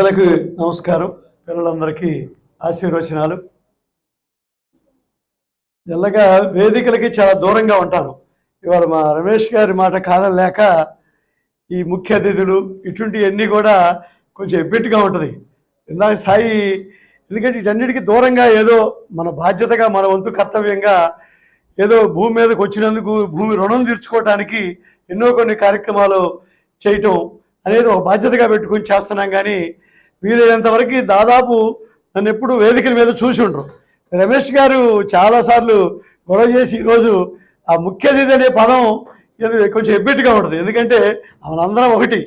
పిల్లలకు నమస్కారం. పిల్లలందరికీ ఆశీర్వచనాలు. ఎల్లగా వేదికలకి చాలా దూరంగా ఉంటాను. ఇవాళ మా రమేష్ గారి మాట కాలం లేక ఈ ముఖ్య అతిథులు ఇటువంటివన్నీ కూడా కొంచెం ఎబ్బెట్టుగా ఉంటుంది. ఇందాక సాయి ఎందుకంటే వీటన్నిటికీ దూరంగా ఏదో మన బాధ్యతగా మన వంతు కర్తవ్యంగా ఏదో భూమి మీదకి వచ్చినందుకు భూమి రుణం తీర్చుకోవడానికి ఎన్నో కొన్ని కార్యక్రమాలు చేయటం అనేది ఒక బాధ్యతగా పెట్టుకొని చేస్తున్నాం. కానీ వీలైనంత వరకు దాదాపు నన్ను ఎప్పుడు వేదికల మీద చూసి ఉండరు రమేష్ గారు చాలాసార్లు గొడవ చేసి ఈరోజు ఆ ముఖ్య అతిథి అనే పదం ఏదో కొంచెం ఎబ్బెట్టుగా ఉంటుంది. ఎందుకంటే మనందరం ఒకటి.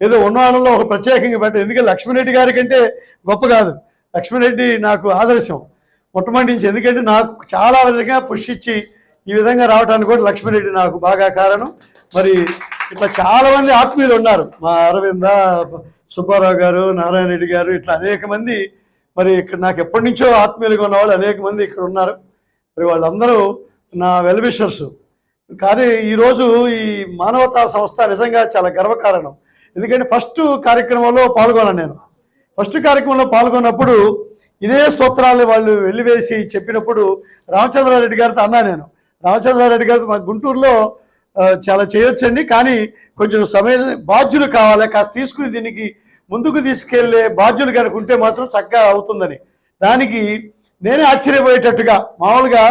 ఏదో ఉన్నవాళ్ళలో ఒక ప్రత్యేకంగా పెట్ట ఎందుకంటే లక్ష్మణరెడ్డి గారి కంటే గొప్ప కాదు. లక్ష్మణరెడ్డి నాకు ఆదర్శం. మొట్టమొదటి నుంచి ఎందుకంటే నాకు చాలా విధంగా పుష్ ఇచ్చి ఈ విధంగా రావడానికి కూడా లక్ష్మణరెడ్డి నాకు బాగా కారణం. మరి ఇట్లా చాలామంది ఆత్మీయులు ఉన్నారు. మా అరవింద సుబ్బారావు గారు నారాయణ రెడ్డి గారు ఇట్లా అనేక మంది మరి ఇక్కడ నాకు ఎప్పటి నుంచో ఆత్మీయులుగా ఉన్నవాళ్ళు అనేక మంది ఇక్కడ ఉన్నారు. మరి వాళ్ళందరూ నా వెల్విషర్స్. కానీ ఈరోజు ఈ మానవతా సంస్థ నిజంగా చాలా గర్వకారణం. ఎందుకంటే ఫస్ట్ కార్యక్రమంలో పాల్గొన్నాను నేను. ఫస్ట్ కార్యక్రమంలో పాల్గొన్నప్పుడు ఇదే సూత్రాలు వాళ్ళు వెళ్ళివేసి చెప్పినప్పుడు రామచంద్రారెడ్డి గారితో అన్నా నేను. రామచంద్రారెడ్డి గారితో మా గుంటూరులో చాలా చేయొచ్చండి. కానీ కొంచెం సమయం బాధ్యులు కావాలి. కాస్త తీసుకుని దీనికి ముందుకు తీసుకెళ్ళే బాధ్యులు కనుక ఉంటే మాత్రం చక్కగా అవుతుందని. దానికి నేనే ఆశ్చర్యపోయేటట్టుగా మామూలుగా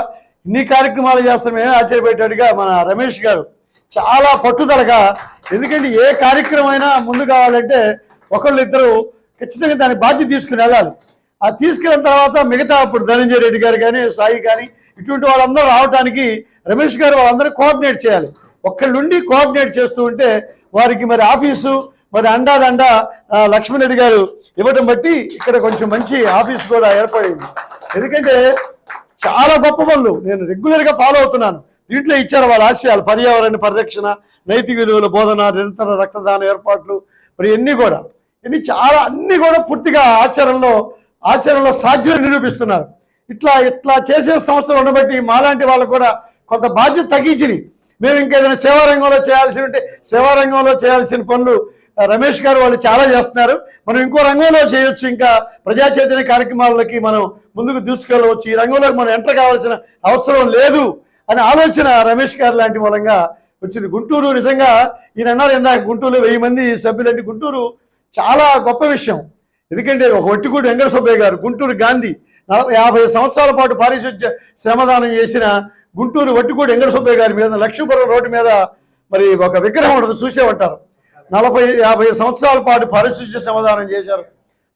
ఇన్ని కార్యక్రమాలు చేస్తాం నేనే ఆశ్చర్యపోయేటట్టుగా మన రమేష్ గారు చాలా పట్టుదలగా ఎందుకంటే ఏ కార్యక్రమం అయినా ముందు కావాలంటే ఒకళ్ళు ఇద్దరు ఖచ్చితంగా దాని బాధ్యత తీసుకుని వెళ్ళాలి. ఆ తీసుకెళ్ళిన తర్వాత మిగతా అప్పుడు ధనంజయ రెడ్డి గారు కానీ సాయి కానీ ఇటువంటి వాళ్ళందరూ రావడానికి రమేష్ గారు వాళ్ళందరూ కోఆర్డినేట్ చేయాలి. ఒక్కళ్ళుండి కోఆర్డినేట్ చేస్తూ ఉంటే వారికి మరి ఆఫీసు మరి అండాదండ ఆ, లక్ష్మణరెడ్డి గారు ఇవ్వటం బట్టి ఇక్కడ కొంచెం మంచి ఆఫీస్ కూడా ఏర్పడింది. ఎందుకంటే చాలా గొప్ప పనులు నేను రెగ్యులర్గా ఫాలో అవుతున్నాను. దీంట్లో ఇచ్చారు వాళ్ళ ఆశయాలు పర్యావరణ పరిరక్షణ నైతిక విలువల బోధన నిరంతర రక్తదాన ఏర్పాట్లు మరి ఇవన్నీ కూడా. ఇన్ని చాలా అన్నీ కూడా పూర్తిగా ఆచరణలో ఆచరణలో సాధ్యం నిరూపిస్తున్నారు. ఇట్లా ఇట్లా చేసే సంస్థలు ఉండబట్టి మాలాంటి వాళ్ళు కూడా కొంత బాధ్యత తగ్గించినాయి మేము ఇంకేదైనా సేవారంగంలో చేయాల్సి ఉంటే సేవారంగంలో చేయాల్సిన పనులు రమేష్ గారు వాళ్ళు చాలా చేస్తున్నారు. మనం ఇంకో రంగంలో చేయొచ్చు. ఇంకా ప్రజా చైతన్య కార్యక్రమాలకి మనం ముందుకు తీసుకెళ్ళవచ్చు ఈ రంగంలోకి మనం ఎంటర్ కావాల్సిన అవసరం లేదు అనే ఆలోచన రమేష్ గారు లాంటి మూలంగా వచ్చింది. గుంటూరు నిజంగా ఈయన అన్నారు ఇందాక గుంటూరులో వెయ్యి మంది సభ్యులంటే గుంటూరు చాలా గొప్ప విషయం. ఎందుకంటే ఒక ఒట్టిగూడి వెంకట సుబ్బయ్య గారు గుంటూరు గాంధీ నలభై యాభై సంవత్సరాల పాటు పారిశుద్ధ్య శ్రమదానం చేసిన గుంటూరు వట్టిగూడి వెంకట సుబ్బయ్య గారి మీద లక్ష్మీపురం రోడ్డు మీద మరి ఒక విగ్రహం ఉంటుంది. చూసే ఉంటారు నలభై యాభై సంవత్సరాల పాటు పరిశుద్ధ సమాధానం చేశారు.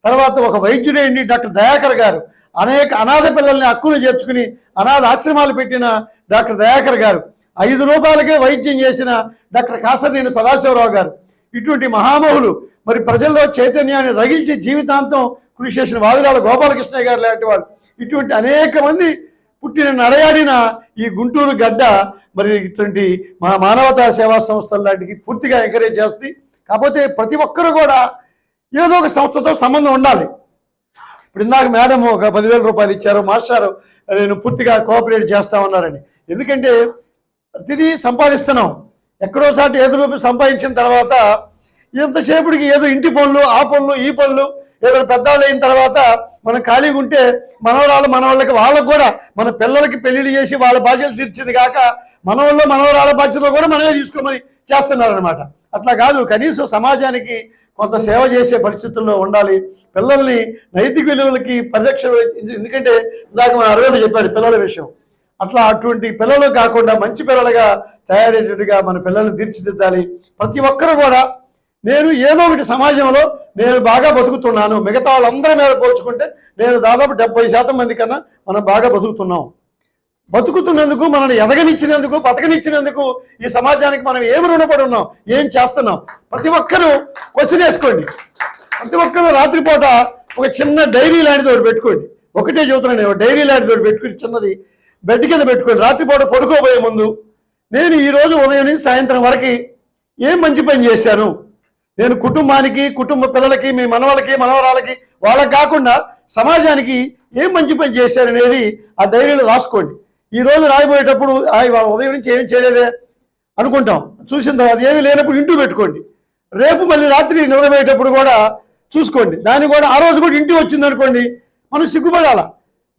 తర్వాత ఒక వైద్యుడేంటి డాక్టర్ దయాకర్ గారు. అనేక అనాథ పిల్లల్ని హక్కులు చేర్చుకుని అనాథ ఆశ్రమాలు పెట్టిన డాక్టర్ దయాకర్ గారు. ఐదు రూపాయలకే వైద్యం చేసిన డాక్టర్ కాసర్నేని సదాశివరావు గారు. ఇటువంటి మహామహులు మరి ప్రజల్లో చైతన్యాన్ని రగిల్చి జీవితాంతం కృషి చేసిన వావిలాల గోపాలకృష్ణ గారు లాంటి వాళ్ళు. ఇటువంటి అనేక మంది పుట్టిన నడయాడిన ఈ గుంటూరు గడ్డ మరి ఇటువంటి మా మానవతా సేవా సంస్థల లాంటికి పూర్తిగా ఎంకరేజ్ చేస్తుంది. కాకపోతే ప్రతి ఒక్కరు కూడా ఏదో ఒక సంస్థతో సంబంధం ఉండాలి. ఇప్పుడు ఇందాక మేడం ఒక పదివేల రూపాయలు ఇచ్చారు మాస్టారు నేను పూర్తిగా కోఆపరేట్ చేస్తా ఉన్నారని. ఎందుకంటే ప్రతిదీ సంపాదిస్తున్నాం. ఎక్కడోసారి ఏదో రూపాయలు సంపాదించిన తర్వాత ఎంతసేపటికి ఏదో ఇంటి పనులు ఆ పనులు ఈ పనులు ఏదో పెద్దవాళ్ళు అయిన తర్వాత మనం ఖాళీగా ఉంటే మనవరాలు మనవాళ్ళకి వాళ్ళకి కూడా మన పిల్లలకి పెళ్ళిళ్ళు చేసి వాళ్ళ బాధ్యతలు తీర్చింది కాక మనవాళ్ళు మనవరాల బాధ్యతలు కూడా మనమే తీసుకోమని చేస్తున్నారనమాట అట్లా కాదు. కనీసం సమాజానికి కొంత సేవ చేసే పరిస్థితుల్లో ఉండాలి. పిల్లల్ని నైతిక విలువలకి పరిరక్షణ ఎందుకంటే ఇందాక మన అరవింద చెప్పాడు పిల్లల విషయం. అట్లా అటువంటి పిల్లలు కాకుండా మంచి పిల్లలుగా తయారయ్యేటట్టుగా మన పిల్లల్ని తీర్చిదిద్దాలి. ప్రతి ఒక్కరు కూడా నేను ఏదో ఒకటి సమాజంలో నేను బాగా బతుకుతున్నాను. మిగతా వాళ్ళందరి మీద పోల్చుకుంటే నేను దాదాపు డెబ్బై శాతం మంది కన్నా మనం బాగా బతుకుతున్నాం. బతుకుతున్నందుకు మనల్ని ఎదగనిచ్చినందుకు బతకనిచ్చినందుకు ఈ సమాజానికి మనం ఏమి రుణపడి ఉన్నాం ఏం చేస్తున్నాం? ప్రతి ఒక్కరూ క్వశ్చన్ వేసుకోండి. ప్రతి ఒక్కరూ రాత్రిపూట ఒక చిన్న డైరీ లాంటిది ఒకటి పెట్టుకోండి. ఒకటే చెబుతున్నాను నేను డైరీ లాంటిది ఒకటి పెట్టుకుని చిన్నది బెడ్ కింద పెట్టుకోండి. రాత్రిపూట పడుకోబోయే ముందు నేను ఈరోజు ఉదయం నుంచి సాయంత్రం వరకు ఏం మంచి పని చేశాను? నేను కుటుంబానికి కుటుంబ పిల్లలకి మీ మనవలకి మనవరాలకి వాళ్ళకి కాకుండా సమాజానికి ఏం మంచి పని చేశారనేది ఆ ధైర్యంలో రాసుకోండి. ఈ రోజు రాయబోయేటప్పుడు ఉదయం నుంచి ఏం చేయలేదే అనుకుంటాం. చూసిన తర్వాత ఏమీ లేనప్పుడు ఇంటూ పెట్టుకోండి. రేపు మళ్ళీ రాత్రి నిద్రపోయేటప్పుడు కూడా చూసుకోండి. దాన్ని కూడా ఆ రోజు కూడా ఇంటి వచ్చింది అనుకోండి మనం సిగ్గుపడాల?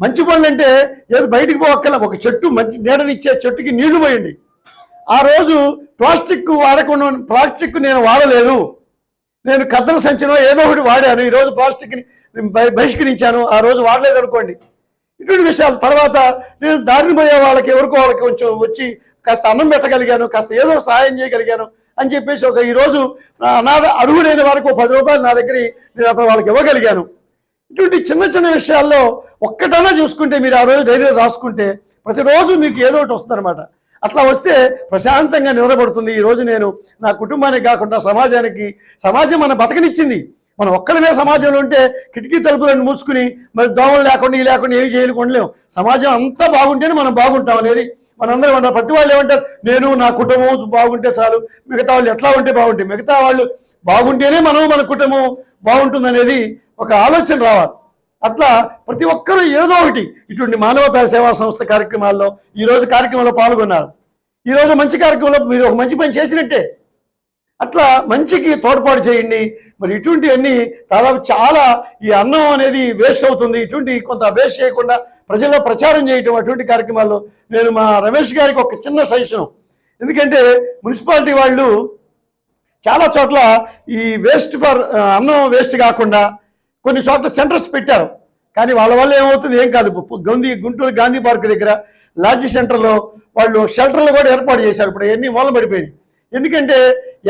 మంచి పనులు అంటే ఏదో బయటికి పోక్కల ఒక చెట్టు మంచి నీడనిచ్చే చెట్టుకి నీళ్ళు పోయండి. ఆ రోజు ప్లాస్టిక్ వాడకుండా ప్లాస్టిక్ నేను వాడలేదు. నేను కథల సంచిలో ఏదో ఒకటి వాడాను. ఈరోజు రోజు ప్లాస్టిక్ని బహిష్కరించాను. ఆ రోజు వాడలేదు అనుకోండి ఇటువంటి విషయాలు తర్వాత నేను దారిని పోయే వాళ్ళకి ఎవరికో వాళ్ళకి కొంచెం వచ్చి కాస్త అన్నం పెట్టగలిగాను కాస్త ఏదో సహాయం చేయగలిగాను అని చెప్పేసి ఒక ఈరోజు అనాథ అడుగులేని వారికి ఒక పది రూపాయలు నా దగ్గర నేను అసలు వాళ్ళకి ఇవ్వగలిగాను. ఇటువంటి చిన్న చిన్న విషయాల్లో ఒక్కటన్నా చూసుకుంటే మీరు ఆ రోజు డైరీలో రాసుకుంటే ప్రతిరోజు మీకు ఏదో ఒకటి వస్తుందన్నమాట. అట్లా వస్తే ప్రశాంతంగా నిద్రపడుతుంది ఈ రోజు నేను నా కుటుంబానికి కాకుండా సమాజానికి సమాజం మన బతకనిచ్చింది. మనం ఒక్కడమే సమాజంలో ఉంటే కిటికీ తలుపులను మూసుకుని మరి దోమలు లేకుండా ఈ లేకుండా ఏమి చేయలేము సమాజం అంతా బాగుంటేనే మనం బాగుంటాం అనేది మనందరం మన ప్రతి వాళ్ళు ఏమంటారు? నేను నా కుటుంబం బాగుంటే చాలు. మిగతా వాళ్ళు ఎట్లా ఉంటే బాగుంటాయి. మిగతా వాళ్ళు బాగుంటేనే మనం మన కుటుంబం బాగుంటుంది అనేది ఒక ఆలోచన రావాలి. అట్లా ప్రతి ఒక్కరూ ఏదో ఒకటి ఇటువంటి మానవతా సేవా సంస్థ కార్యక్రమాల్లో ఈ రోజు కార్యక్రమంలో పాల్గొన్నారు. ఈ రోజు మంచి కార్యక్రమంలో మీరు ఒక మంచి పని చేసినట్టే. అట్లా మంచికి తోడ్పాటు చేయండి. మరి ఇటువంటివన్నీ దాదాపు చాలా ఈ అన్నం అనేది వేస్ట్ అవుతుంది. ఇటువంటి కొంత వేస్ట్ చేయకుండా ప్రజల్లో ప్రచారం చేయటం అటువంటి కార్యక్రమాల్లో నేను మా రమేష్ గారికి ఒక చిన్న సజెషన్. ఎందుకంటే మున్సిపాలిటీ వాళ్ళు చాలా చోట్ల ఈ వేస్ట్ ఫర్ అన్నం వేస్ట్ కాకుండా కొన్ని చోట్ల సెంటర్స్ పెట్టారు. కానీ వాళ్ళ వల్ల ఏమవుతుంది? ఏం కాదు. గంధీ గుంటూరు గాంధీ పార్క్ దగ్గర లాడ్జి సెంటర్లో వాళ్ళు షెల్టర్లు కూడా ఏర్పాటు చేశారు. ఇప్పుడు ఎన్ని మూలం పడిపోయినాయి ఎందుకంటే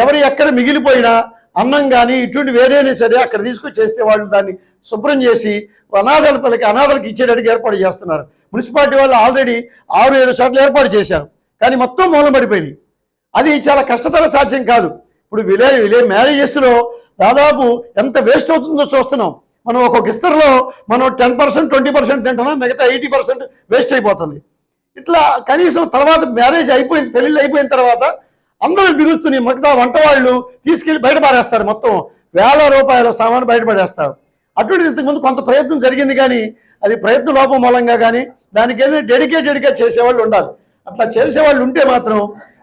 ఎవరు ఎక్కడ మిగిలిపోయినా అన్నం కానీ ఇటువంటి వేరేనే సరే అక్కడ తీసుకొచ్చేస్తే వాళ్ళు దాన్ని శుభ్రం చేసి అనాథల పిల్లకి అనాథలకు ఇచ్చేటట్టుగా ఏర్పాటు చేస్తున్నారు. మున్సిపాలిటీ వాళ్ళు ఆల్రెడీ ఆరు ఏడు చోట్ల ఏర్పాటు చేశారు. కానీ మొత్తం మూలం పడిపోయినాయి అది చాలా కష్టతర సాధ్యం కాదు. ఇప్పుడు విలే విలే మ్యారేజెస్లో దాదాపు ఎంత వేస్ట్ అవుతుందో చూస్తున్నాం. మనం ఒక్కొక్క ఇస్తర్లో మనం టెన్ పర్సెంట్ ట్వంటీ పర్సెంట్ తింటున్నాం మిగతా ఎయిటీ పర్సెంట్ వేస్ట్ అయిపోతుంది. ఇట్లా కనీసం తర్వాత మ్యారేజ్ అయిపోయింది పెళ్ళిళ్ళు అయిపోయిన తర్వాత అందరూ పిలుస్తున్నాయి మిగతా వంట వాళ్ళు తీసుకెళ్ళి బయట పారేస్తారు మొత్తం. వేల రూపాయల సామాను బయట పడేస్తారు. అటువంటి ఇంతకుముందు కొంత ప్రయత్నం జరిగింది కానీ అది ప్రయత్న లోపం మూలంగా కానీ దానికి ఏదైనా డెడికేటెడ్గా చేసేవాళ్ళు ఉండాలి. అట్లా చేసేవాళ్ళు ఉంటే మాత్రం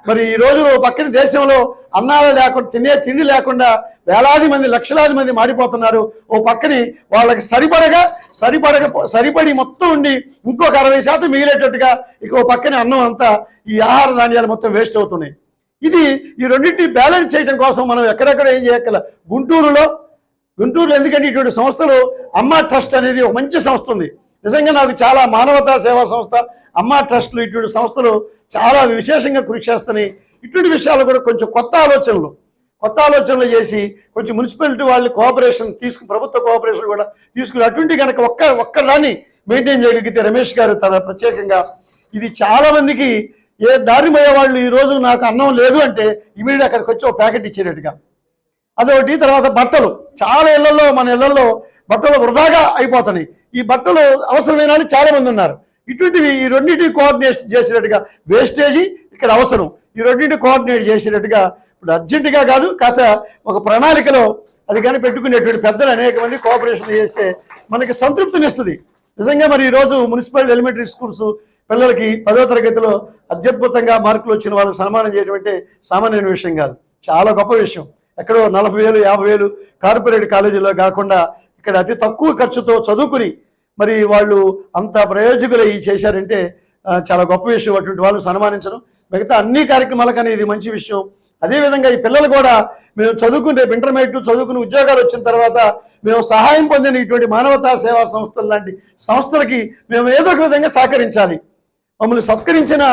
మరి ఈ రోజు పక్కన దేశంలో అన్నాలు లేకుండా తినే తిండి లేకుండా వేలాది మంది లక్షలాది మంది మాడిపోతున్నారు ఓ పక్కని వాళ్ళకి సరిపడగా సరిపడక సరిపడి మొత్తం ఉండి ఇంకొక అరవై శాతం మిగిలేటట్టుగా ఇక ఓ పక్కన అన్నం అంతా ఈ ఆహార ధాన్యాలు మొత్తం వేస్ట్ అవుతున్నాయి. ఇది ఈ రెండింటిని బ్యాలెన్స్ చేయడం కోసం మనం ఎక్కడెక్కడ ఏం చేయగల గుంటూరులో గుంటూరులో ఎందుకంటే ఇటువంటి సంస్థలు అమ్మా ట్రస్ట్ అనేది ఒక మంచి సంస్థ ఉంది. నిజంగా నాకు చాలా మానవతా సేవా సంస్థ అమ్మా ట్రస్ట్లు ఇటువంటి సంస్థలు చాలా విశేషంగా కృషి చేస్తున్నాయి. ఇటువంటి విషయాలు కూడా కొంచెం కొత్త ఆలోచనలు. కొత్త ఆలోచనలు చేసి కొంచెం మున్సిపాలిటీ వాళ్ళు కోఆపరేషన్ తీసుకు ప్రభుత్వ కోఆపరేషన్ కూడా తీసుకుని అటువంటి కనుక ఒక్క ఒక్కదాన్ని మెయింటైన్ చేయగలిగితే రమేష్ గారు తన ప్రత్యేకంగా ఇది చాలా మందికి ఏ దారి వాళ్ళు ఈ రోజు నాకు అన్నం లేదు అంటే ఇమీడియట్ అక్కడికి వచ్చి ఒక ప్యాకెట్ ఇచ్చేటట్టుగా. అదొకటి తర్వాత బట్టలు. చాలా ఇళ్ళలో మన ఇళ్ళలో బట్టలు వృధాగా అయిపోతున్నాయి. ఈ బట్టలు అవసరమైన చాలా మంది ఉన్నారు. ఇటువంటివి ఈ రెండింటిని కోఆర్డినేషన్ చేసినట్టుగా వేస్టేజీ ఇక్కడ అవసరం. ఈ రెండింటిని కోఆర్డినేట్ చేసినట్టుగా ఇప్పుడు అర్జెంటుగా కాదు కాస్త ఒక ప్రణాళికలో అది కానీ పెట్టుకునేటువంటి పెద్దలు అనేక మంది కోఆపరేషన్ చేస్తే మనకి సంతృప్తినిస్తుంది. నిజంగా మరి ఈరోజు మున్సిపల్ ఎలిమెంటరీ స్కూల్స్ పిల్లలకి పదో తరగతిలో అత్యద్భుతంగా మార్కులు వచ్చిన వాళ్ళకి సన్మానం చేయడం అంటే సామాన్యమైన విషయం కాదు. చాలా గొప్ప విషయం. ఎక్కడో నలభై వేలు యాభై వేలు కార్పొరేట్ కాలేజీలో కాకుండా ఇక్కడ అతి తక్కువ ఖర్చుతో చదువుకుని మరి వాళ్ళు అంత ప్రయోజకులై చేశారంటే చాలా గొప్ప విషయం. అటువంటి వాళ్ళు సన్మానించడం మిగతా అన్ని కార్యక్రమాలకని ఇది మంచి విషయం. అదేవిధంగా ఈ పిల్లలు కూడా మేము చదువుకుని రేపు ఇంటర్మీడియట్ చదువుకుని ఉద్యోగాలు వచ్చిన తర్వాత మేము సహాయం పొందిన ఇటువంటి మానవతా సేవా సంస్థలు లాంటి సంస్థలకి మేము ఏదో ఒక విధంగా సహకరించాలి. మమ్మల్ని సత్కరించిన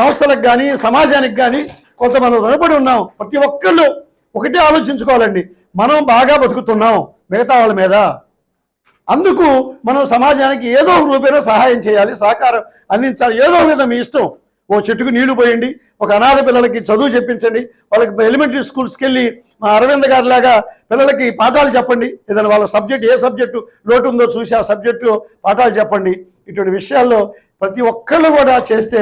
సంస్థలకు కానీ సమాజానికి కానీ కొంత మనం రుణపడి ఉన్నాం. ప్రతి ఒక్కళ్ళు ఒకటే ఆలోచించుకోవాలండి. మనం బాగా బతుకుతున్నాం మిగతా వాళ్ళ మీద. అందుకు మనం సమాజానికి ఏదో ఒక రూపేణ సహాయం చేయాలి సహకారం అందించాలి. ఏదో ఒక మీ ఇష్టం. ఓ చెట్టుకు నీళ్ళు పోయండి ఒక అనాథ పిల్లలకి చదువు చెప్పించండి వాళ్ళకి ఎలిమెంటరీ స్కూల్స్కి వెళ్ళి మా అరవింద్ గారి లాగా పిల్లలకి పాఠాలు చెప్పండి. ఏదైనా వాళ్ళ సబ్జెక్ట్ ఏ సబ్జెక్టు లోటు ఉందో చూసి ఆ సబ్జెక్టు పాఠాలు చెప్పండి. ఇటువంటి విషయాల్లో ప్రతి ఒక్కళ్ళు కూడా చేస్తే